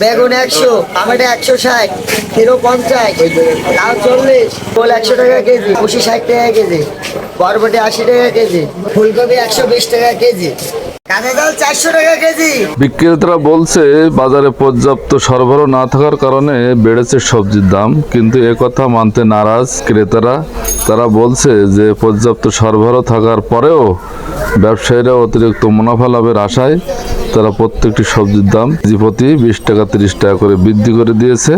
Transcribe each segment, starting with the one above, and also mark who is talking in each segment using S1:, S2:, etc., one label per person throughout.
S1: বেগুন একশো, টমেটো একশো ষাট, কিলো পঞ্চাশ, লাউ চল্লিশ কোল একশো টাকা কেজি পঁচিশ ষাট টাকা কেজি, বরবটি আশি টাকা কেজি, ফুলকপি একশো বিশ টাকা কেজি
S2: বিক্রেতারা বলছে বাজারে পর্যাপ্ত সরবরাহ না থাকার কারণে বেড়েছে সবজির দাম কিন্তু একথা মানতে নারাজ ক্রেতারা। তারা বলছে যে পর্যাপ্ত সরবরাহ থাকার পরেও ব্যবসায়ীরা অতিরিক্ত মুনাফা লাভের আশায় তারা প্রত্যেকটি সবজির দাম প্রতি বিশ টাকা তিরিশ টাকা করে বৃদ্ধি করে দিয়েছে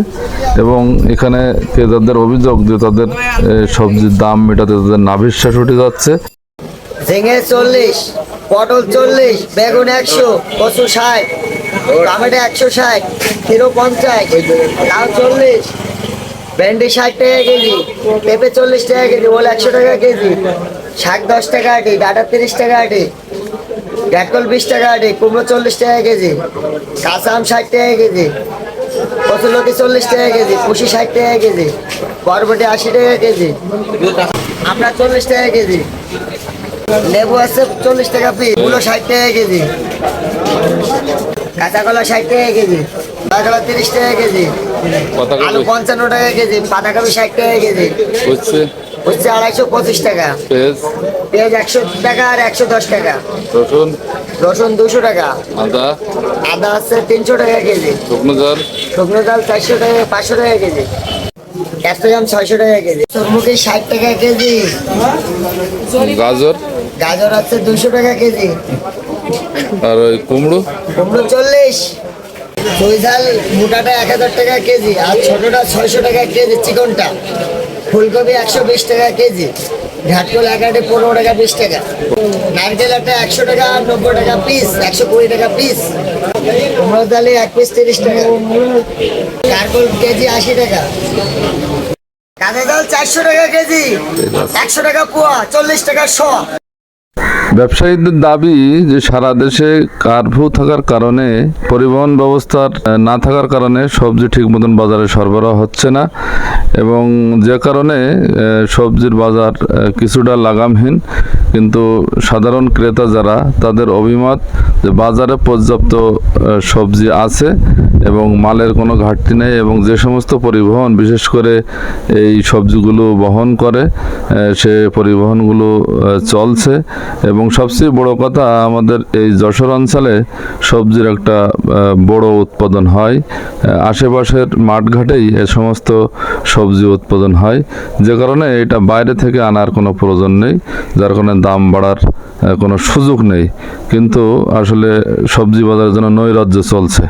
S2: এবং এখানে ক্রেতাদের অভিযোগ যে তাদের সবজির দাম মেটাতে তাদের নাভিশ্বাস উঠে যাচ্ছে।
S1: চল্লিশ। পটল চল্লিশ, বেগুন একশো, কচু ষাট, টমেটো একশো ষাট, কিলো পঞ্চাশ, লাউ চল্লিশ, ভেন্ডি ষাট টাকা কেজি, পেঁপে চল্লিশ টাকা কেজি, ওল একশো টাকা কেজি, শাক দশ টাকা আটি, ডাটা তিরিশ টাকা আটি গ্যাটকল বিশ টাকা আটি, কুমড়ো চল্লিশ টাকা কেজি, কাঁচা আম ষাট টাকা কেজি কচুলতি চল্লিশ টাকা কেজি, কুশি ষাট টাকা কেজি, বরবটি আশি টাকা কেজি আমরা চল্লিশ টাকা কেজি লেবু আছে চল্লিশ টাকা পিস মূলো ষাট টাকা কেজি। কাঁচা কলা ষাট টাকা কেজি। কলা তিরিশ টাকা কেজি। আলু পঞ্চান্ন টাকা কেজি। পাতাকপি ষাট টাকা কেজি।
S2: হচ্ছে?
S1: হচ্ছে আড়াইশো পঁচিশ টাকা।
S2: পেঁয়াজ?
S1: একশো টাকা আর একশো দশ টাকা।
S2: রসুন?
S1: রসুন দুশো টাকা।
S2: আদা?
S1: আদা আছে তিনশো টাকা কেজি।
S2: শুকনো জাল?
S1: শুকনো ডাল চারশো টাকা পাঁচশো টাকা কেজি। ক্যাপসিকাম ছয়শো টাকা কেজি। তরমুখী ষাট টাকা কেজি।
S2: গাজর?
S1: গাজর আছে দুশো টাকা কেজি।
S2: আর ওই কুমড়ো?
S1: কুমড়ো চল্লিশ। চুই ঝাল মোটাটা এক হাজার টাকা কেজি আর ছোটটা ছয়শো টাকা কেজি চিকনটা। ফুলকপি একশো বিশ টাকা কেজি। ঘাটকল এক আটে পনেরো টাকা, বিশ টাকা। নারকেল একটা একশো টাকা, নব্বই টাকা পিস একশো কুড়ি টাকা পিস কুমড়ো ডালি এক পিস তিরিশ টাকা। নারকেল কেজি আশি টাকা। কাঁচা ডাল চারশো টাকা কেজি, একশো টাকা পোয়া, চল্লিশ টাকা শ।
S2: ব্যবসায়ীদের দাবি যে সারা দেশে কারফিউ থাকার কারণে, পরিবহন ব্যবস্থার না থাকার কারণে সবজি ঠিক মতন বাজারে সরবরাহ হচ্ছে না এবং যে কারণে সবজির বাজার কিছুটা লাগামহীন। কিন্তু সাধারণ ক্রেতা যারা, তাদের অভিমত যে বাজারে পর্যাপ্ত সবজি আছে এবং মালের কোনো ঘাটতি নেই এবং যে সমস্ত পরিবহন, বিশেষ করে এই সবজিগুলো বহন করে সে পরিবহনগুলো চলছে এবং সবচেয়ে বড় কথা, আমাদের এই যশোর অঞ্চলে সবজির একটা বড় উৎপাদন হয়। আশেপাশের মাঠঘাটেই এ সমস্ত সবজি উৎপাদন হয়। যে কারণে এটা বাইরে থেকে আনার কোনো প্রয়োজন নেই, যার কারণে দাম বাড়ার কোনো সুযোগ নেই। কিন্তু আসলে সবজি বাজারের জন্য নৈরাজ্য চলছে।